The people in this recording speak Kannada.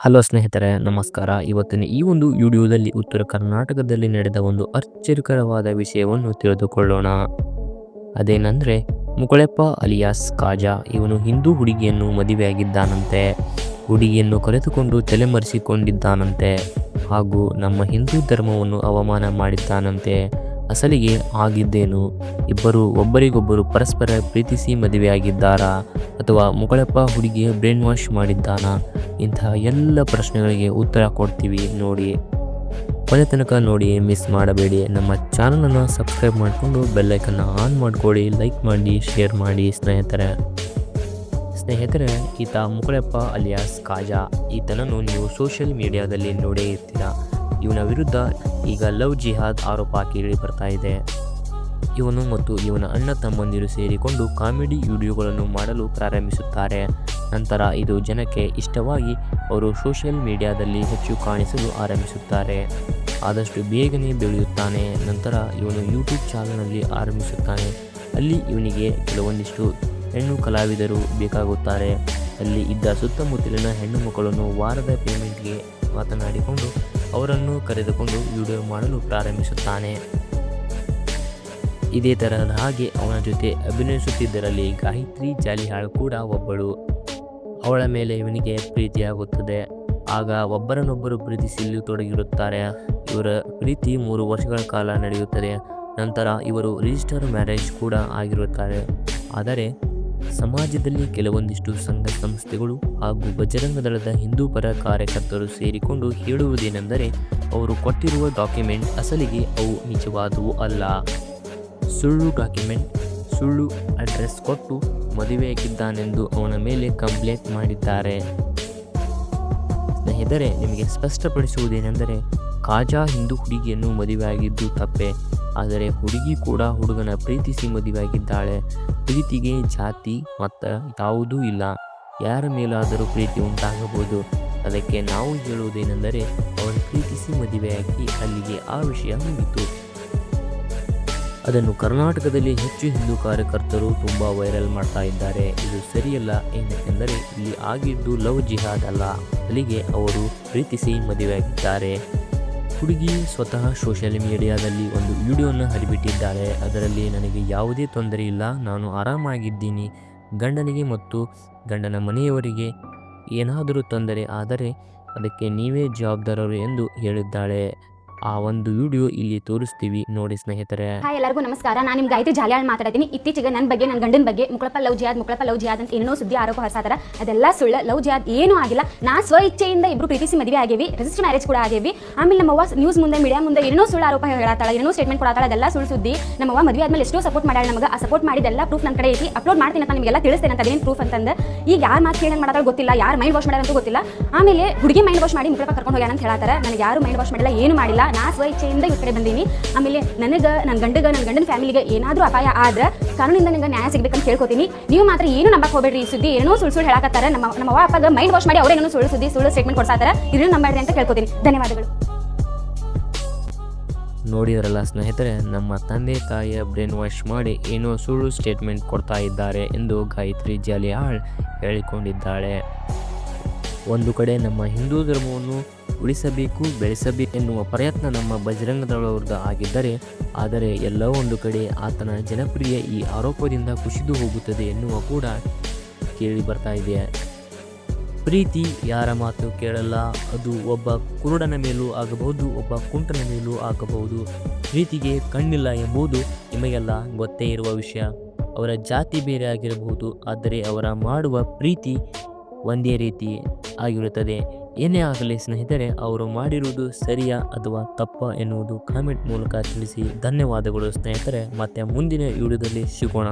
ಹಲೋ ಸ್ನೇಹಿತರೆ, ನಮಸ್ಕಾರ. ಇವತ್ತಿನ ಈ ಒಂದು ವಿಡಿಯೋದಲ್ಲಿ ಉತ್ತರ ಕರ್ನಾಟಕದಲ್ಲಿ ನಡೆದ ಒಂದು ಆಶ್ಚರ್ಯಕರವಾದ ವಿಷಯವನ್ನು ತಿಳಿದುಕೊಳ್ಳೋಣ. ಅದೇನೆಂದರೆ, ಮುಕುಳೆಪ್ಪ ಅಲಿಯಾಸ್ ಕಾಜಾ ಇವನು ಹಿಂದೂ ಹುಡುಗಿಯನ್ನು ಮದುವೆಯಾಗಿದ್ದಾನಂತೆ. ಹುಡುಗಿಯನ್ನು ಕರೆದುಕೊಂಡು ತಲೆಮರೆಸಿಕೊಂಡಿದ್ದಾನಂತೆ. ಹಾಗೂ ನಮ್ಮ ಹಿಂದೂ ಧರ್ಮವನ್ನು ಅವಮಾನ ಮಾಡಿದ್ದಾನಂತೆ. ಅಸಲಿಗೆ ಆಗಿದ್ದೇನು? ಇಬ್ಬರು ಒಬ್ಬರಿಗೊಬ್ಬರು ಪರಸ್ಪರ ಪ್ರೀತಿಸಿ ಮದುವೆಯಾಗಿದ್ದಾರಾ? ಅಥವಾ ಮುಗಳಪ್ಪ ಹುಡುಗಿಯ ಬ್ರೈನ್ ವಾಶ್ ಮಾಡಿದ್ದಾನಾ? ಇಂತಹ ಎಲ್ಲ ಪ್ರಶ್ನೆಗಳಿಗೆ ಉತ್ತರ ಕೊಡ್ತೀವಿ ನೋಡಿ. ಕೊನೆ ತನಕ ನೋಡಿ ಮಿಸ್ ಮಾಡಬೇಡಿ. ನಮ್ಮ ಚಾನಲನ್ನು ಸಬ್ಸ್ಕ್ರೈಬ್ ಮಾಡಿಕೊಂಡು ಬೆಲ್ಲೈಕನ್ನು ಆನ್ ಮಾಡ್ಕೊಳ್ಳಿ, ಲೈಕ್ ಮಾಡಿ, ಶೇರ್ ಮಾಡಿ ಸ್ನೇಹಿತರೆ. ಸ್ನೇಹಿತರೆ, ಈತ ಮುಕುಳಪ್ಪ ಅಲಿಯಾಸ್ ಕಾಜಾ. ಈತನನ್ನು ನೀವು ಸೋಷಿಯಲ್ ಮೀಡಿಯಾದಲ್ಲಿ ನೋಡೇ ಇರ್ತೀರಾ? ಇವನ ವಿರುದ್ಧ ಈಗ ಲವ್ ಜಿಹಾದ್ ಆರೋಪ ಕೇಳಿ ಬರ್ತಾ ಇದೆ. ಇವನು ಮತ್ತು ಇವನ ಅಣ್ಣ ತಮ್ಮಂದಿರು ಸೇರಿಕೊಂಡು ಕಾಮಿಡಿ ವಿಡಿಯೋಗಳನ್ನು ಮಾಡಲು ಪ್ರಾರಂಭಿಸುತ್ತಾರೆ. ನಂತರ ಇದು ಜನಕ್ಕೆ ಇಷ್ಟವಾಗಿ ಅವರು ಸೋಷಿಯಲ್ ಮೀಡಿಯಾದಲ್ಲಿ ಹೆಚ್ಚು ಕಾಣಿಸಲು ಆರಂಭಿಸುತ್ತಾರೆ. ಆದಷ್ಟು ಬೇಗನೆ ಬೆಳೆಯುತ್ತಾನೆ. ನಂತರ ಇವನು ಯೂಟ್ಯೂಬ್ ಚಾನಲ್ನಲ್ಲಿ ಆರಂಭಿಸುತ್ತಾನೆ. ಅಲ್ಲಿ ಇವನಿಗೆ ಕೆಲವೊಂದಿಷ್ಟು ಹೆಣ್ಣು ಕಲಾವಿದರು ಬೇಕಾಗುತ್ತಾರೆ. ಅಲ್ಲಿ ಇದ್ದ ಸುತ್ತಮುತ್ತಲಿನ ಹೆಣ್ಣು ಮಕ್ಕಳನ್ನು ವಾರದ ಪೇಮೆಂಟ್ಗೆ ಮಾತನಾಡಿಕೊಂಡು ಅವರನ್ನು ಕರೆದುಕೊಂಡು ವಿಡಿಯೋ ಮಾಡಲು ಪ್ರಾರಂಭಿಸುತ್ತಾನೆ. ಇದೇ ತರಹದ ಹಾಗೆ ಅವನ ಜೊತೆ ಅಭಿನಯಿಸುತ್ತಿದ್ದರಲ್ಲಿ ಗಾಯತ್ರಿ ಜಾಲಿಹಾಳ್ ಕೂಡ ಒಬ್ಬಳು. ಅವಳ ಮೇಲೆ ಇವನಿಗೆ ಪ್ರೀತಿಯಾಗುತ್ತದೆ. ಆಗ ಒಬ್ಬರನ್ನೊಬ್ಬರು ಪ್ರೀತಿಸಲು ತೊಡಗಿರುತ್ತಾರೆ. ಇವರ ಪ್ರೀತಿ ಮೂರು ವರ್ಷಗಳ ಕಾಲ ನಡೆಯುತ್ತದೆ. ನಂತರ ಇವರು ರಿಜಿಸ್ಟರ್ ಮ್ಯಾರೇಜ್ ಕೂಡ ಆಗಿರುತ್ತಾರೆ. ಆದರೆ ಸಮಾಜದಲ್ಲಿ ಕೆಲವೊಂದಿಷ್ಟು ಸಂಘ ಸಂಸ್ಥೆಗಳು ಹಾಗೂ ಬಜರಂಗ ದಳದ ಹಿಂದೂ ಪರ ಕಾರ್ಯಕರ್ತರು ಸೇರಿಕೊಂಡು ಹೇಳುವುದೇನೆಂದರೆ, ಅವರು ಕೊಟ್ಟಿರುವ ಡಾಕ್ಯುಮೆಂಟ್ ಅಸಲಿಗೆ ಅವು ನಿಜವಾದವು ಅಲ್ಲ. ಸುಳ್ಳು ಡಾಕ್ಯುಮೆಂಟ್, ಸುಳ್ಳು ಅಡ್ರೆಸ್ ಕೊಟ್ಟು ಮದುವೆಯಾಗಿದ್ದಾನೆಂದು ಅವನ ಮೇಲೆ ಕಂಪ್ಲೇಂಟ್ ಮಾಡಿದ್ದಾರೆ. ಸ್ನೇಹಿತರೆ, ನಿಮಗೆ ಸ್ಪಷ್ಟಪಡಿಸುವುದೇನೆಂದರೆ, ಕಾಜಾ ಹಿಂದೂ ಹುಡುಗಿಯನ್ನು ಮದುವೆಯಾಗಿದ್ದು ತಪ್ಪೆ. ಆದರೆ ಹುಡುಗಿ ಕೂಡ ಹುಡುಗನ ಪ್ರೀತಿಸಿ ಮದುವೆಯಾಗಿದ್ದಾಳೆ ಪ್ರೀತಿಗೆ ಜಾತಿ ಮತ್ತು ಯಾವುದೂ ಇಲ್ಲ. ಯಾರ ಮೇಲಾದರೂ ಪ್ರೀತಿ ಉಂಟಾಗಬಹುದು. ಅದಕ್ಕೆ ನಾವು ಹೇಳುವುದೇನೆಂದರೆ, ಅವನು ಪ್ರೀತಿಸಿ ಮದುವೆಯಾಗಿ ಅಲ್ಲಿಗೆ ಆ ವಿಷಯ ಮುಗಿತು ಅದನ್ನು ಕರ್ನಾಟಕದಲ್ಲಿ ಹೆಚ್ಚು ಹಿಂದೂ ಕಾರ್ಯಕರ್ತರು ತುಂಬ ವೈರಲ್ ಮಾಡ್ತಾ ಇದ್ದಾರೆ. ಇದು ಸರಿಯಲ್ಲ ಏಕೆಂದರೆ ಇಲ್ಲಿ ಆಗಿದ್ದು ಲವ್ ಜಿಹಾದ್ ಅಲ್ಲ. ಅಲ್ಲಿಗೆ ಅವರು ಪ್ರೀತಿಸಿ ಮದುವೆಯಾಗಿದ್ದಾರೆ ಹುಡುಗಿ ಸ್ವತಃ ಸೋಷಿಯಲ್ ಮೀಡಿಯಾದಲ್ಲಿ ಒಂದು ವಿಡಿಯೋನ ಹರಿಬಿಟ್ಟಿದ್ದಾಳೆ ಅದರಲ್ಲಿ ನನಗೆ ಯಾವುದೇ ತೊಂದರೆ ಇಲ್ಲ. ನಾನು ಆರಾಮಾಗಿದ್ದೀನಿ. ಗಂಡನಿಗೆ ಮತ್ತು ಗಂಡನ ಮನೆಯವರಿಗೆ ಏನಾದರೂ ತೊಂದರೆ ಆದರೆ ಅದಕ್ಕೆ ನೀವೇ ಜವಾಬ್ದಾರರು ಎಂದು ಹೇಳಿದ್ದಾಳೆ. ಆ ಒಂದು ವಿಡಿಯೋ ಇಲ್ಲಿ ತೋರಿಸ್ತೀವಿ. ನೋಡಿ ಸ್ನೇಹಿತರೆ. ಹಾಯ್ ಎಲ್ಲರಿಗೂ ನಮಸ್ಕಾರ. ನಾನು ನಿಮ್ಗೆ ಗಾಯತ್ರಿ ಜಾಲಿಯಾಳ್ ಮಾತಾಡ್ತೀನಿ. ಇತ್ತೀಚೆಗೆ ನನ್ನ ಬಗ್ಗೆ ನನ್ನ ಗಂಡನ ಬಗ್ಗೆ, ಮುಕ್ಳಪ್ಪ ಲವ್ ಜಿಯಾದ್, ಮುಕ್ಳಪ್ಪ ಲವ್ ಜಿಯಾದ್ ಅಂತ ಏನೋ ಸುದ್ದಿ, ಆರೋಪ ಹೊರಸಾತಾರ ಅದೆಲ್ಲ ಸುಳ್ಳ, ಲವ್ ಜಿಯಾದ್ ಏನೂ ಆಗಿಲ್ಲ. ನಾ ಸ್ವ ಇಚ್ಛೆಯಿಂದ ಇಬ್ರು ಪ್ರೀತಿಸಿ ಮದುವೆ ಆಗೇವಿ ರಿಜಿಸ್ಟರ್ ಮ್ಯಾರೇಜ್ ಕೂಡ ಆಗೇವಿ. ಆಮೇಲೆ ನಮ್ಮವ್ವ ನ್ಯೂಸ್ ಮುಂದೆ ಮೀಡಿಯಾ ಮುಂದೆ ಏನೋ ಸುಳ್ಳು ಆರೋಪ ಹೇಳತ್ತಾಳ ಏನೋ ಸ್ಟೇಟ್ಮೆಂಟ್ ಕೊಡತ್ತಾಳ ಅದೆಲ್ಲ ಸುಳ್ಳು ಸುದ್ದಿ. ನಮ್ಮವ್ವ ಮದುವೆ ಆದ್ಮೇಲೆ ಎಷ್ಟೋ ಸಪೋರ್ಟ್ ಮಾಡ್ಯಾಳ ನಮಗೆ. ಆ ಸಪೋರ್ಟ್ ಮಾಡಿದೆಲ್ಲ ಪ್ರೂಫ್ ನನ್ನ ಕಡೆ ಐತಿ. ಅಪ್ಲೋಡ್ ಮಾಡ್ತೀನಿ ಅಂತ ನಿಮಗೆಲ್ಲ ತಿಳಿಸ್ತೇನೆ ಅಂತ ಅದೇನು ಪ್ರೂಫ್ ಅಂತಂದ. ಈಗ ಯಾರು ಮಾತು ಕೇಳಿ ಮಾಡೋದು ಗೊತ್ತಿಲ್ಲ, ಯಾರು ಮೈಂಡ್ ವಾಶ್ ಮಾಡ್ಯಾರ ಅಂತ ಗೊತ್ತಿಲ್ಲ. ಆಮೇಲೆ ಹುಡುಗಿ ಮೈಂಡ್ ವಾಶ್ ಮಾಡಿ ಮುಕ್ಳಪ್ಪ ಕರ್ಕೊಂಡು ಹೋಗ್ಯಾನ ಅಂತ ಹೇಳ್ತಾರೆ. ನನಗೆ ಯಾರು ಮೈಂಡ್ ವಾಶ್ ಮಾಡಿಲ್ಲ, ಏನು ಮಾಡಿಲ್ಲ. ನಾ ಸ್ವ ಇಚ್ಛೆಯಿಂದ ಈ ಕಡೆ ಬಂದೀನಿ. ಆಮೇಲೆ ನನಗೆ ನನ್ನ ಗಂಡಗೆ ನನ್ನ ಗಂಡನ ಫ್ಯಾಮಿಲಿಗೆ ಏನಾದರೂ ಅಪಾಯ ಆದ್ರೆ ಕಾನೂನಿಂದ ನನಗೆ ನ್ಯಾಯ ಸಿಗಬೇಕಂತ ಕೇಳ್ಕೊತೀನಿ ನೀವು ಮಾತ್ರ ಏನು ನಂಬಕ್ ಹೋಗ್ಬೇಡ್ರಿ. ಈ ಸುದ್ದಿ ಏನೋ ಸುಳ್ಳು ಸುಳ್ಳು ಹೇಳಕತ್ತಾರೆ. ನಮ್ಮ ನಮ್ಮ ಅವ್ವ ಮೈಂಡ್ ವಾಶ್ ಮಾಡಿ ಅವರೇನೋ ಸುಳ್ಳು ಸುದ್ದಿ, ಸುಳ್ಳು ಸ್ಟೇಟ್ಮೆಂಟ್ ಕೊಡ್ಸಾತಾರೆ ಇದನ್ನು ನಂಬಬೇಡ್ರಿ ಅಂತ ಕೇಳ್ಕೊತೀನಿ ಧನ್ಯವಾದಗಳು. ನೋಡಿದ್ರಲ್ಲ ಸ್ನೇಹಿತರೆ, ನಮ್ಮ ತಂದೆ ತಾಯಿಯ ಬ್ರೈನ್ ವಾಶ್ ಮಾಡಿ ಏನೋ ಸುಳ್ಳು ಸ್ಟೇಟ್ಮೆಂಟ್ ಕೊಡ್ತಾ ಇದ್ದಾರೆ ಎಂದು ಗಾಯತ್ರಿ ಜಾಲಿಯಾಳ್ ಹೇಳಿಕೊಂಡಿದ್ದಾಳೆ. ಒಂದು ಕಡೆ ನಮ್ಮ ಹಿಂದೂ ಧರ್ಮವನ್ನು ಉಳಿಸಬೇಕು, ಬೆಳೆಸಬೇಕು ಎನ್ನುವ ಪ್ರಯತ್ನ ನಮ್ಮ ಬಜರಂಗದಳವ್ರದ್ದು ಆಗಿದ್ದರೆ, ಆದರೆ ಎಲ್ಲೋ ಒಂದು ಕಡೆ ಆತನ ಜನಪ್ರಿಯ ಈ ಆರೋಪದಿಂದ ಕುಸಿದು ಹೋಗುತ್ತದೆ ಎನ್ನುವ ಕೂಡ ಕೇಳಿ ಬರ್ತಾ ಇದೆ. ಪ್ರೀತಿ ಯಾರ ಮಾತು ಕೇಳಲ್ಲ, ಅದು ಒಬ್ಬ ಕುರುಡನ ಮೇಲೂ ಆಗಬಹುದು, ಒಬ್ಬ ಕುಂಟನ ಮೇಲೂ ಆಗಬಹುದು. ಪ್ರೀತಿಗೆ ಕಣ್ಣಿಲ್ಲ ಎಂಬುದು ನಿಮಗೆಲ್ಲ ಗೊತ್ತೇ ಇರುವ ವಿಷಯ. ಅವರ ಜಾತಿ ಬೇರೆ ಆಗಿರಬಹುದು, ಆದರೆ ಅವರ ಮಾಡುವ ಪ್ರೀತಿ ಒಂದೇ ರೀತಿ ಆಗಿರುತ್ತದೆ. ಏನೇ ಆಗಲಿ ಸ್ನೇಹಿತರೆ, ಅವರು ಮಾಡಿರುವುದು ಸರಿಯಾ ಅಥವಾ ತಪ್ಪ ಎನ್ನುವುದು ಕಾಮೆಂಟ್ ಮೂಲಕ ತಿಳಿಸಿ. ಧನ್ಯವಾದಗಳು ಸ್ನೇಹಿತರೆ, ಮತ್ತೆ ಮುಂದಿನ ವಿಡಿಯೋದಲ್ಲಿ ಸಿಗೋಣ.